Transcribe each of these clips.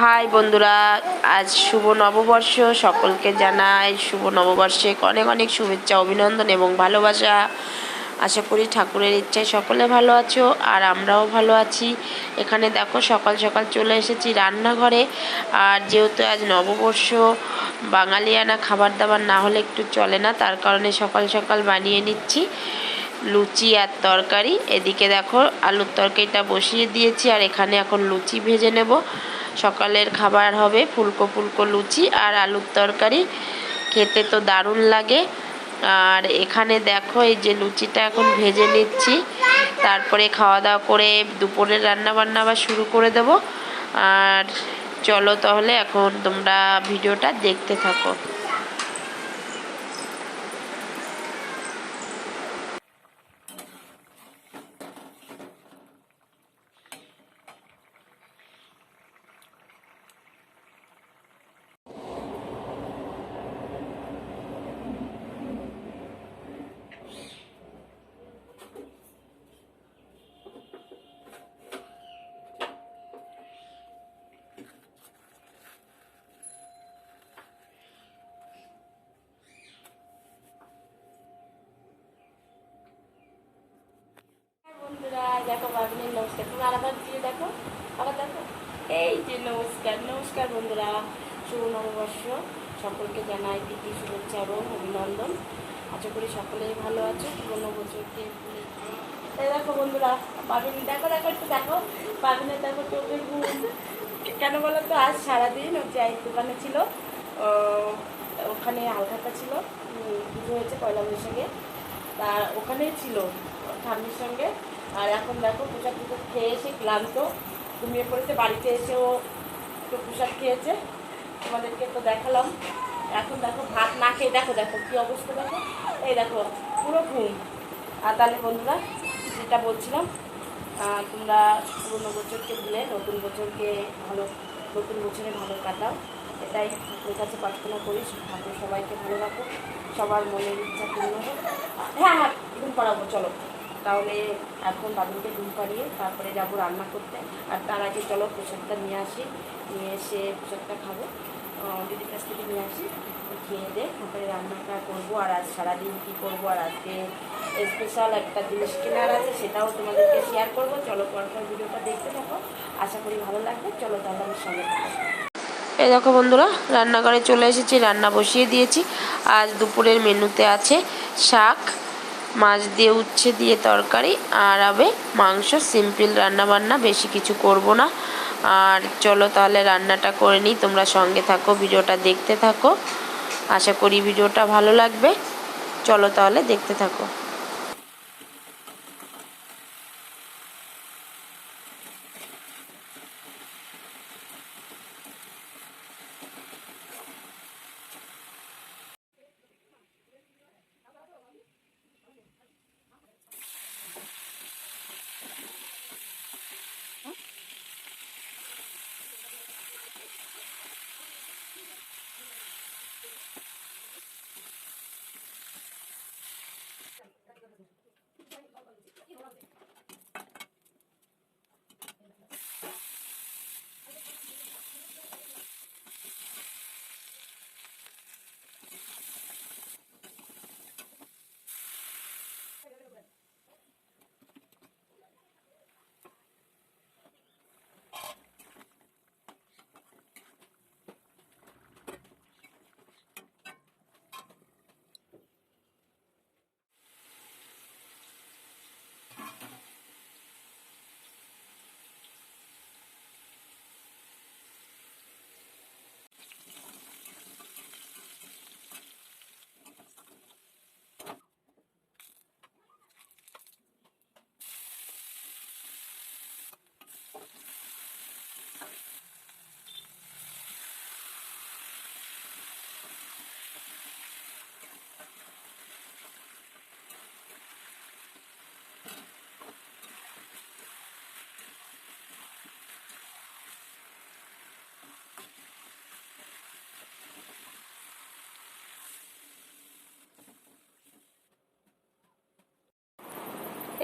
High বন্ধুরা, আজ শুভ নববর্ষ। সকলকে জানাই শুভ নববর্ষে অনেক অনেক শুভেচ্ছা, অভিনন্দন এবং ভালোবাসা। আশা করি ঠাকুরের ইচ্ছায় সকলে ভালো আছো আর আমরাও ভালো আছি। এখানে দেখো সকাল সকাল চলে এসেছি রান্নাঘরে। আর যেহেতু আজ নববর্ষ বাঙালিয়ানা খাবার দাবার না হলে একটু চলে না, তার কারণে সকাল সকাল বানিয়ে নিচ্ছি লুচি আর তরকারি। এদিকে দেখো আলুর তরকারিটা বসিয়ে দিয়েছি আর এখানে এখন লুচি ভেজে নেব। সকালের খাবার হবে ফুলকো ফুলকো লুচি আর আলুর তরকারি। খেতে তো দারুণ লাগে। আর এখানে দেখো এই যে লুচিটা এখন ভেজে নিচ্ছি। তারপরে খাওয়া দাওয়া করে দুপুরের রান্না বান্না আবার শুরু করে দেব। আর চলো তাহলে এখন তোমরা ভিডিওটা দেখতে থাকো। বন্ধুরা নমস্কার। তুমি আর আবার দিয়ে দেখো, আবার দেখো। এই যে নমস্কার নমস্কার বন্ধুরা, শুভ নববর্ষ। সকলকে জানাই প্রীতি, শুভেচ্ছা এবং অভিনন্দন। আশা করি সকলেই ভালো আছো পুরোনো বছরকে এই দেখো বন্ধুরা বাবিন দেখো দেখো, একটু দেখো। বাবিনের দেখো চোখের ঘুম। কেন বলো তো, আজ সারাদিন ওর চায়ের দোকানে ছিল ওখানে হালখাতা ছিল পুজো হয়েছে পয়লা বৈশাখে। তা ওখানেই ছিল, ঠাম্মির সঙ্গে। আর এখন দেখো পোশাক টুকু খেয়ে এসে ক্লান্ত। ঘুমিয়ে পড়েছে, বাড়িতে এসেও একটু পোশাক খেয়েছে। তোমাদেরকে তো দেখালাম। এখন দেখো ভাত না খেয়ে, দেখো দেখো কী অবস্থা, দেখো। এই দেখো, পুরো ঘুম। আর তাহলে বন্ধুরা, যেটা বলছিলাম তোমরা পুরনো বছরকে ভুলে নতুন বছরকে ভালো, নতুন বছরে ভালো কাটাও। এটাই ঠাকুরের কাছে প্রার্থনা করি ঠাকুর সবাইকে ভালো রাখো, সবার মনের ইচ্ছা পূর্ণ হোক। হ্যাঁ হ্যাঁ ঘুম পাড়াবো, চলো। তাহলে এখন বাবুকে ঘুম পাড়িয়ে তারপরে যাব রান্না করতে। আর তার আগে চলো প্রসাদটা নিয়ে আসি। নিয়ে এসে প্রসাদটা খাব। দিদির কাছ থেকে নিয়ে আসি। খেয়ে দে, তারপরে রান্নাটা করব। আর আজ সারাদিন কী করব? আর আজকে স্পেশাল একটা জিনিস কেনার আছে, সেটাও তোমাদেরকে শেয়ার করব। চলো পরপর ভিডিওটা দেখতে থাকো। আশা করি ভালো লাগবে। চলো তাহলে আমার সঙ্গে এই দেখো বন্ধুরা, রান্নাঘরে চলে এসেছি। রান্না বসিয়ে দিয়েছি। আজ দুপুরের মেনুতে আছে শাক মাছ দিয়ে উচ্ছে দিয়ে তরকারি, আর হবে মাংস, সিম্পল রান্না বান্না বেশি কিছু করব না। আর চলো তাহলে রান্নাটা করে নিই, তোমরা সঙ্গে থাকো, ভিডিওটা দেখতে থাকো। আশা করি ভিডিওটা ভালো লাগবে। চলো তাহলে দেখতে থাকো।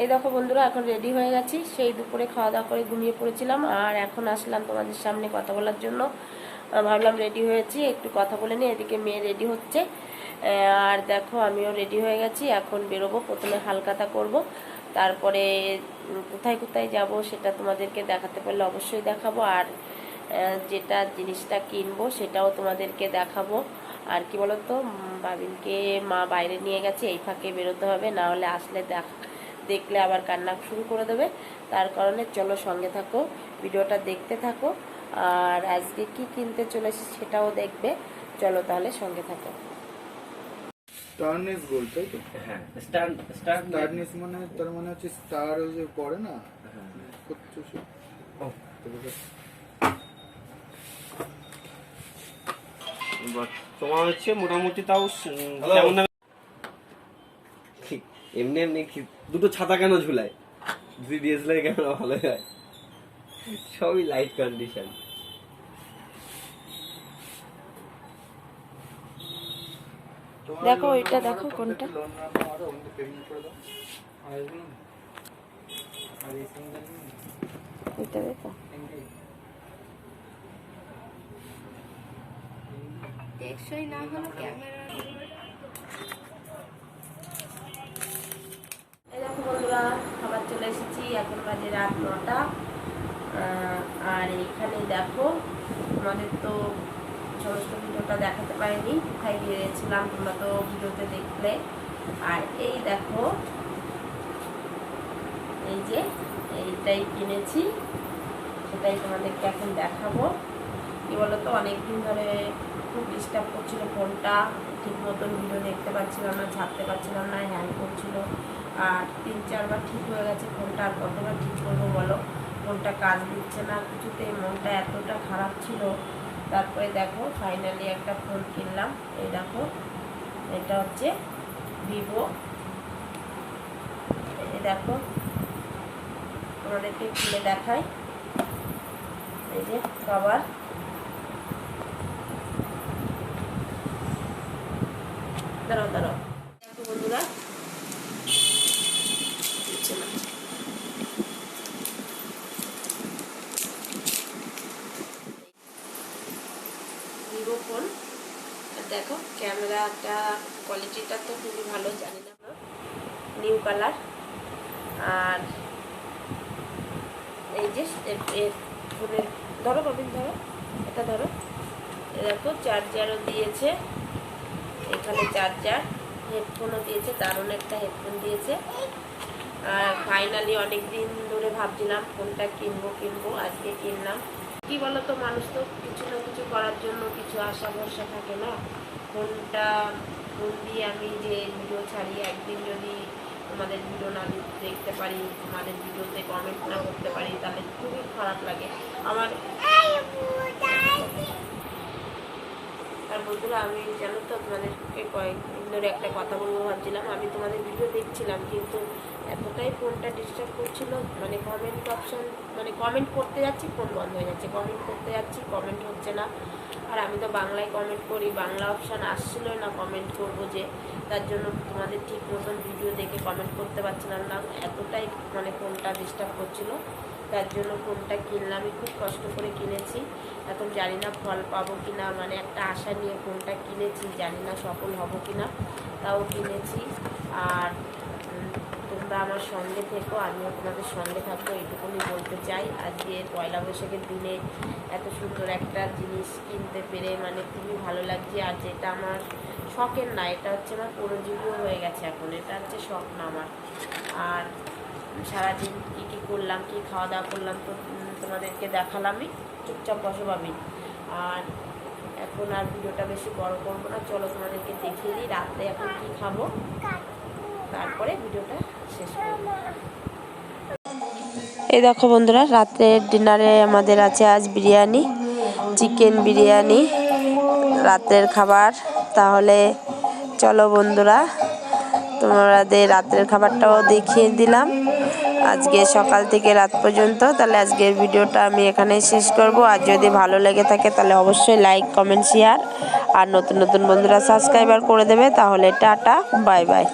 এই দেখো বন্ধুরা, এখন রেডি হয়ে গেছি। সেই দুপুরে খাওয়া দাওয়া করে ঘুমিয়ে পড়েছিলাম আর এখন আসলাম তোমাদের সামনে কথা বলার জন্য। ভাবলাম রেডি হয়েছি, একটু কথা বলে নিই, এদিকে মেয়ে রেডি হচ্ছে। আর দেখো আমিও রেডি হয়ে গেছি, এখন বেরোবো, প্রথমে হালকাতা করব। তারপরে কোথায় কোথায় যাব সেটা তোমাদেরকে দেখাতে পারলে অবশ্যই দেখাবো। আর যেটা জিনিসটা কিনবো সেটাও তোমাদেরকে দেখাবো। আর কি বলতো বাবিনকে মা বাইরে নিয়ে গেছে, এই ফাঁকে বেরোতে হবে, না হলে আসলে দেখ দেখলে আবার কান্না শুরু করে দেবে। তার কারণে চলো সঙ্গে থাকো ভিডিওটা দেখতে থাকো। আর আজকে কি কিনতে চলেছি সেটাও দেখবে। চলো তাহলে সঙ্গে থাকো। স্টারনেস গোল্ড তাই তো? হ্যাঁ স্টার স্টার স্টারনেস মানে তার মানে হচ্ছে স্টার ওই যে পড়ে না? হ্যাঁ। তোমার হচ্ছে মোটামুটি তাও এমনি এমনি দুটো ছাতা কেন ঝুলায়? যদি ডিএসএলআর ক্যামেরা ভালো হয়? সবই লাইট কন্ডিশন দেখো, নাও, দেখো কোনটা। এটা দেখো। টেকসই না হলো ক্যামেরা এই দেখো বন্ধুরা খাবার চলে এসেছি এখন বাজে রাত নটা। আর এইখানে দেখো, আমাদের তো সমস্ত ভিডিওটা দেখাতে পারিনি, কোথায় গিয়েছিলাম তোমরা তো ভিডিওতে দেখলে। আর এই দেখো, এই যে এইটাই কিনেছি, সেটাই তোমাদেরকে এখন দেখাবো। কি বলতো, অনেকদিন ধরে খুব ডিস্টার্ব করছিল ফোনটা ঠিক মতন ভিডিও দেখতে পাচ্ছিলাম না, ছাড়তে পারছিলাম না হ্যাং করছিল। আর তিন চারবার ঠিক হয়ে গেছে, ফোনটা আর কতবার ঠিক করব বলো? ফোনটা কাজ দিচ্ছে না কিছুতে, মনটা এতটা খারাপ ছিল। তারপরে দেখো ফাইনালি একটা ফোন কিনলাম। এই দেখো, এটা হচ্ছে ভিভো এই দেখো, তোমাদেরকে খুলে দেখাই। এই যে কভার দাঁড়াও দাঁড়াও দেখো বন্ধুরা দিচ্ছে না। ভিভো ফোন আর দেখো ক্যামেরাটা কোয়ালিটিটা তো খুবই ভালো, জানি না নিউ কালার আর এই যে ফোনের, ধরো কবিন ধরো, এটা ধরো। দেখো চার্জারও দিয়েছে। এখানে চার্জার হেডফোনও দিয়েছে, দারুণ একটা হেডফোন দিয়েছে। আর ফাইনালি অনেক দিন ধরে ভাবছিলাম ফোনটা কিনবো কিনবো, আজকে কিনলাম। কি বলতো, মানুষ তো কিছু না কিছু করার জন্য কিছু আশা ভরসা থাকে না। ফোনটা ফোন দিয়ে আমি যে ভিডিও ছাড়ি, একদিন যদি আমাদের ভিডিও না দেখতে পারি, আমাদের ভিডিওতে কমেন্ট না করতে পারি, তাহলে খুবই খারাপ লাগে। আমার আর বন্ধুরা, আমি জানো তো তোমাদেরকে কয়েকদিন ধরে একটা কথা বলব ভাবছিলাম। আমি তোমাদের ভিডিও দেখছিলাম, কিন্তু এতটাই ফোনটা ডিস্টার্ব করছিল মানে কমেন্ট অপশন মানে কমেন্ট করতে যাচ্ছি ফোন বন্ধ হয়ে যাচ্ছে। কমেন্ট করতে যাচ্ছি কমেন্ট হচ্ছে না। আর আমি তো বাংলায় কমেন্ট করি, বাংলা অপশান আসছিলই না কমেন্ট করব যে, তার জন্য তোমাদের ঠিক মতন ভিডিও দেখে কমেন্ট করতে পারছিলাম না। এতটাই মানে ফোনটা ডিস্টার্ব করছিল। তার জন্য ফোনটা কিনলাম, আমি খুব কষ্ট করে কিনেছি। এখন জানি না ফল পাবো কি না মানে একটা আশা নিয়ে ফোনটা কিনেছি, জানি না সফল হব কি না তাও কিনেছি। আর তোমরা আমার সঙ্গে থেকো, আমিও তোমাদের সঙ্গে থাকব, এইটুকুনি বলতে চাই। আজকে পয়লা বৈশাখের দিনে এত সুন্দর একটা জিনিস কিনতে পেরে মানে খুবই ভালো লাগছে। আর যেটা আমার শখের না, এটা হচ্ছে আমার পরজীবীও হয়ে গেছে এখন, এটা হচ্ছে শখ না আমার। আর সারাদিন কী কী করলাম, কী খাওয়া দাওয়া করলাম, তো তোমাদেরকে দেখালামই। চুপচাপ বসে পাবি আর এখন আর ভিডিওটা বেশি বড় করব না। চলো তোমাদেরকে দেখিয়ে দিই রাত্রে এখন কী খাব। তারপরে ভিডিওটা শেষ করব। এই দেখো বন্ধুরা রাত্রের ডিনারে আমাদের আছে আজ বিরিয়ানি, চিকেন বিরিয়ানি, রাতের খাবার। তাহলে চলো বন্ধুরা, তোমাদের রাতের খাবারটাও দেখিয়ে দিলাম। আজকে সকাল থেকে রাত পর্যন্ত, তাহলে আজকের ভিডিওটা আমি এখানে শেষ করব। আর যদি ভালো লেগে থাকে, তাহলে অবশ্যই লাইক কমেন্ট শেয়ার আর নতুন নতুন বন্ধুরা সাবস্ক্রাইবার করে দেবে, তাহলে টাটা বাই বাই